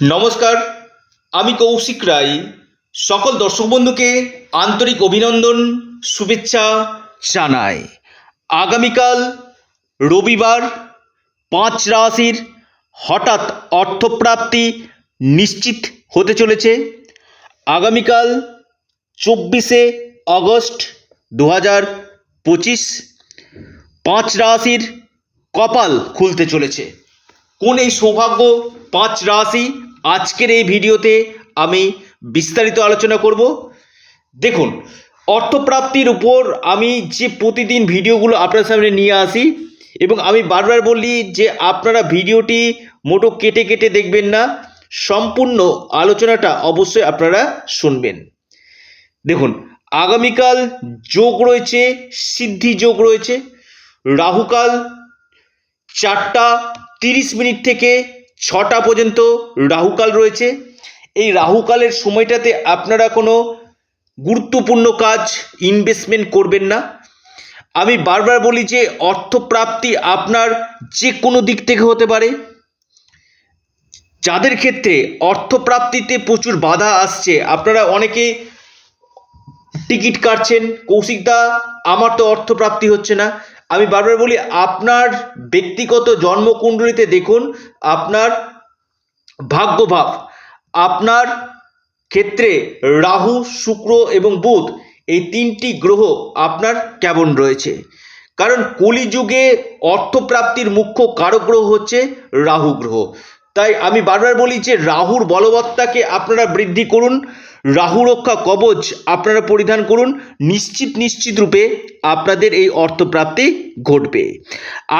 নমস্কার, আমি কৌশিক রায়। সকল দর্শক বন্ধুকে আন্তরিক অভিনন্দন, শুভেচ্ছা জানাই। আগামীকাল রবিবার পাঁচ রাশির হঠাৎ অর্থপ্রাপ্তি নিশ্চিত হতে চলেছে। আগামীকাল চব্বিশে আগস্ট দু হাজার পঁচিশ পাঁচ রাশির কপাল খুলতে চলেছে। কোন এই সৌভাগ্য পাঁচ রাশি আজকের এই ভিডিওতে আমি বিস্তারিত আলোচনা করব। দেখুন, অর্থপ্রাপ্তির উপর আমি যে প্রতিদিন ভিডিওগুলো আপনার সামনে নিয়ে আসি এবং আমি বারবার বলি যে আপনারা ভিডিওটি মোটো কেটে কেটে দেখবেন না, সম্পূর্ণ আলোচনাটা অবশ্যই আপনারা শুনবেন। দেখুন, আগামীকাল যোগ রয়েছে, সিদ্ধি যোগ রয়েছে, রাহুকাল চারটা তিরিশ মিনিট থেকে ছটা পর্যন্ত রাহুকাল রয়েছে। এই রাহুকালের সময়টাতে আপনারা কোনো গুরুত্বপূর্ণ কাজ ইনভেস্টমেন্ট করবেন না। আমি বারবার বলি যে, অর্থপ্রাপ্তি আপনার যে কোনো দিক থেকে হতে পারে। যাদের ক্ষেত্রে অর্থপ্রাপ্তিতে প্রচুর বাধা আসছে, আপনারা অনেকে টিকিট কাটছেন। কৌশিকদা আমার তো অর্থপ্রাপ্তি হচ্ছে না। আমি বারবার বলি, আপনার ব্যক্তিগত জন্মকুণ্ডলিতে দেখুন, আপনার ভাগ্যভাব, আপনার ক্ষেত্রে রাহু, শুক্র এবং বুধ, এই তিনটি গ্রহ আপনার কেমন রয়েছে? কারণ কলিযুগে অর্থপ্রাপ্তির মুখ্য কারক গ্রহ হচ্ছে রাহু গ্রহ। তাই আমি বারবার বলি যে রাহুর বলবত্তাকে আপনারা বৃদ্ধি করুন, রাহু রক্ষা কবচ আপনারা পরিধান করুন, নিশ্চিত নিশ্চিত রূপে আপনাদের এই অর্থপ্রাপ্তি ঘটবে।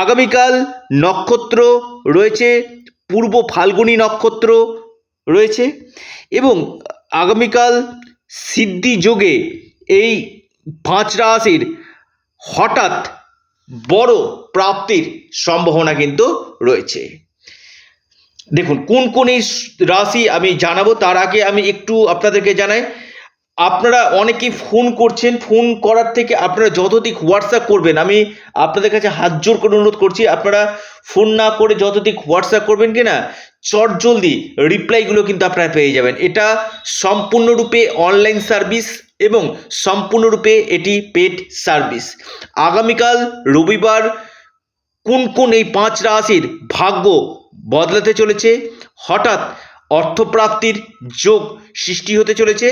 আগামীকাল নক্ষত্র রয়েছে, পূর্ব ফাল্গুনী নক্ষত্র রয়েছে এবং আগামীকাল সিদ্ধি যোগে এই পাঁচ রাশির হঠাৎ বড় প্রাপ্তির সম্ভাবনা কিন্তু রয়েছে। দেখুন, কোন কোন এই রাশি আমি জানাব, তার আগে আমি একটু আপনাদেরকে জানাই। আপনারা অনেকেই ফোন করছেন, ফোন করার থেকে আপনারা যতদিক হোয়াটসঅ্যাপ করবেন, আমি আপনাদের কাছে হাত জোর করে অনুরোধ করছি, আপনারা ফোন না করে যতদিক হোয়াটসঅ্যাপ করবেন কি না চট জলদি রিপ্লাইগুলো কিন্তু আপনারা পেয়ে যাবেন। এটা সম্পূর্ণরূপে অনলাইন সার্ভিস এবং সম্পূর্ণরূপে এটি পেড সার্ভিস। আগামীকাল রবিবার কোন কোন এই পাঁচ রাশির ভাগ্য বদলাতে চলেছে। হঠাৎ অর্থপ্রাপ্তির যোগ সৃষ্টি হতে চলেছে,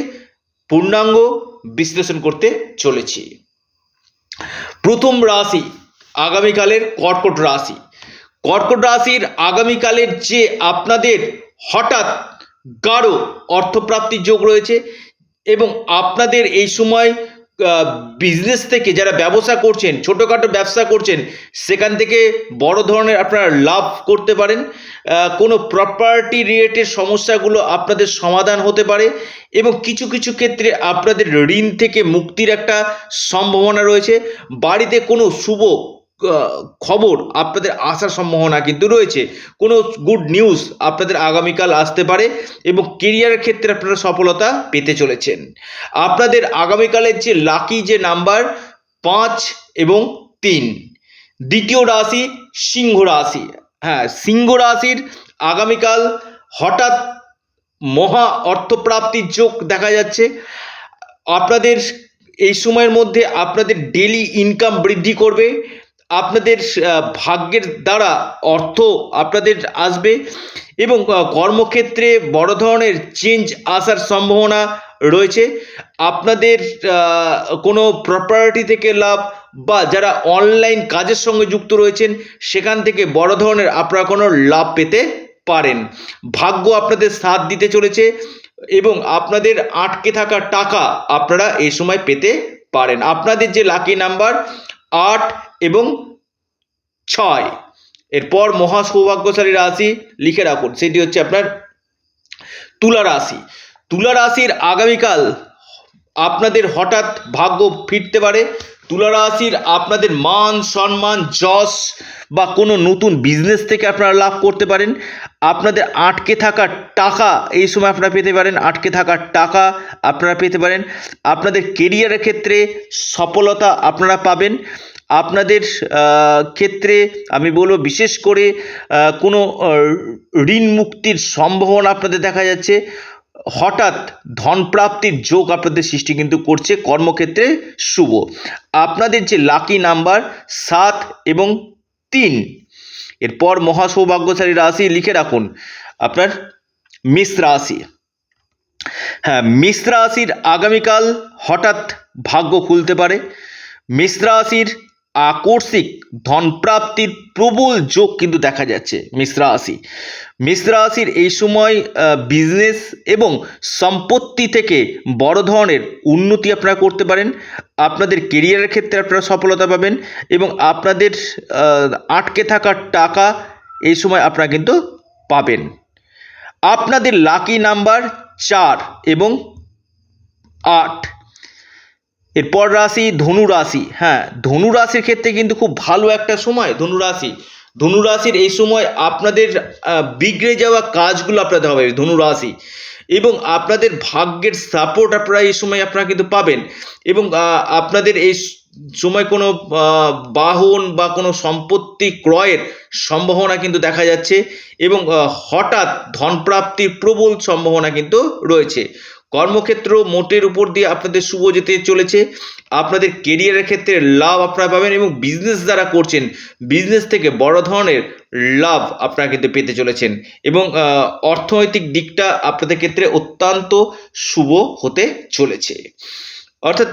পূর্ণাঙ্গ বিশ্লেষণ করতে চলেছি। প্রথম রাশি আগামীকালের কর্কট রাশি। কর্কট রাশির আগামীকালের যে আপনাদের হঠাৎ গাঢ় অর্থপ্রাপ্তির যোগ রয়েছে এবং আপনাদের এই সময় বিজনেস থেকে যারা ব্যবসা করছেন, ছোটোখাটো ব্যবসা করছেন, সেখান থেকে বড় ধরনের আপনারা লাভ করতে পারেন। কোনো প্রপার্টি রিলেটেড সমস্যাগুলো আপনাদের সমাধান হতে পারে এবং কিছু কিছু ক্ষেত্রে আপনাদের ঋণ থেকে মুক্তির একটা সম্ভাবনা রয়েছে। বাড়িতে কোনো শুভ খবর আপনাদের আসার সম্ভাবনা কিন্তু রয়েছে। কোনো গুড নিউজ আপনাদের আগামীকাল আসতে পারে এবং কেরিয়ারের ক্ষেত্রে আপনারা সফলতা পেতে চলেছেন। আপনাদের আগামীকালের যে লাকি যে নাম্বার পাঁচ এবং তিন, দ্বিতীয় রাশি সিংহ রাশি। হ্যাঁ সিংহ রাশির আগামীকাল হঠাৎ মহা অর্থপ্রাপ্তির যোগ দেখা যাচ্ছে। আপনাদের এই সময়ের মধ্যে আপনাদের ডেলি ইনকাম বৃদ্ধি করবে। আপনাদের ভাগ্যের দ্বারা অর্থ আপনাদের আসবে এবং কর্মক্ষেত্রে বড় ধরনের চেঞ্জ আসার সম্ভাবনা রয়েছে। আপনাদের কোনো প্রপার্টি থেকে লাভ বা যারা অনলাইন কাজের সঙ্গে যুক্ত রয়েছেন, সেখান থেকে বড় ধরনের আপনারা কোনো লাভ পেতে পারেন। ভাগ্য আপনাদের সাথ দিতে চলেছে এবং আপনাদের আটকে থাকা টাকা আপনারা এই সময় পেতে পারেন। আপনাদের যে লাকি নাম্বার আট এবং ছয়। এরপর মহা সৌভাগ্যশালী রাশি লিখে রাখুন। সেটি হচ্ছে আপনার তুলা রাশি। তুলা রাশির আগামীকাল আপনাদের হঠাৎ ভাগ্য ফিরতে পারে। তুলা রাশির আপনাদের মান, সম্মান, যশ বা কোনো নতুন বিজনেস থেকে আপনারা লাভ করতে পারেন। আপনাদের আটকে থাকা টাকা এই সময় আপনারা পেতে পারেন। আটকে থাকা টাকা আপনারা পেতে পারেন। আপনাদের কেরিয়ারের ক্ষেত্রে সফলতা আপনারা পাবেন। আপনাদের ক্ষেত্রে আমি বলব বিশেষ করে কোনো ঋণ মুক্তির সম্ভাবনা আপনাদের দেখা যাচ্ছে। হঠাৎ ধনপ্রাপ্তির যোগ আপনাদের সৃষ্টি কিন্তু করছে। কর্মক্ষেত্রে শুভ। আপনাদের যে লাকি নাম্বার সাত এবং তিন। এরপর মহাসৌভাগ্যশালী রাশি লিখে রাখুন। আপনার মিস রাশি। হ্যাঁ মিস রাশির আগামীকাল হঠাৎ ভাগ্য খুলতে পারে। মিস রাশির আকস্মিক ধনপ্রাপ্তির প্রবল যোগ কিন্তু দেখা যাচ্ছে মিস রাশি। মিস রাশির এই সময় বিজনেস এবং সম্পত্তি থেকে বড় ধরনের উন্নতি আপনারা করতে পারেন। আপনাদের কেরিয়ারের ক্ষেত্রে আপনারা সফলতা পাবেন এবং আপনাদের আটকে থাকা টাকা এই সময় আপনারা কিন্তু পাবেন। আপনাদের লাকি নাম্বার চার এবং আট। এরপর রাশি ধনু রাশি হ্যাঁ ধনু রাশির ক্ষেত্রে কিন্তু খুব ভালো একটা সময় ধনু রাশি। ধনু রাশির এই সময় আপনাদের বিগড়ে যাওয়া কাজগুলো আপনাদের হবে, ধনু রাশি। এবং আপনাদের ভাগ্যের সাপোর্ট আপনারা এই সময় আপনারা কিন্তু পাবেন। এবং আপনাদের এই সময় কোনো বাহন বা কোনো সম্পত্তি ক্রয়ের সম্ভাবনা কিন্তু দেখা যাচ্ছে। এবং হঠাৎ ধনপ্রাপ্তির প্রবল সম্ভাবনা কিন্তু রয়েছে। কর্মক্ষেত্র মোটের উপর দিয়ে আপনাদের শুভ যেতে চলেছে। আপনাদের কেরিয়ারের ক্ষেত্রে লাভ আপনারা পাবেন এবং বিজনেস যারা করছেন বিজনেস থেকে বড় ধরনের লাভ আপনারা কিন্তু পেতে চলেছেন এবং অর্থনৈতিক দিকটা আপনাদের ক্ষেত্রে অত্যন্ত শুভ হতে চলেছে। অর্থাৎ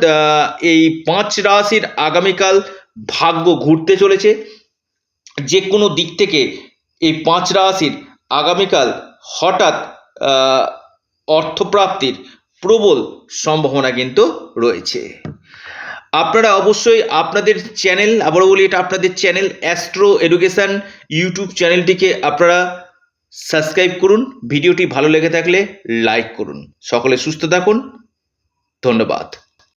এই পাঁচ রাশির আগামীকাল ভাগ্য ঘুরতে চলেছে। যে কোনো দিক থেকে এই পাঁচ রাশির আগামীকাল হঠাৎ অর্থপ্রাপ্তির প্রবল সম্ভাবনা কিন্তু রয়েছে। আপনারা অবশ্যই আপনাদের চ্যানেল, আবারও বলি এটা আপনাদের চ্যানেল, অ্যাস্ট্রো এডুকেশান ইউটিউব চ্যানেলটিকে আপনারা সাবস্ক্রাইব করুন। ভিডিওটি ভালো লেগে থাকলে লাইক করুন। সকলে সুস্থ থাকুন। ধন্যবাদ।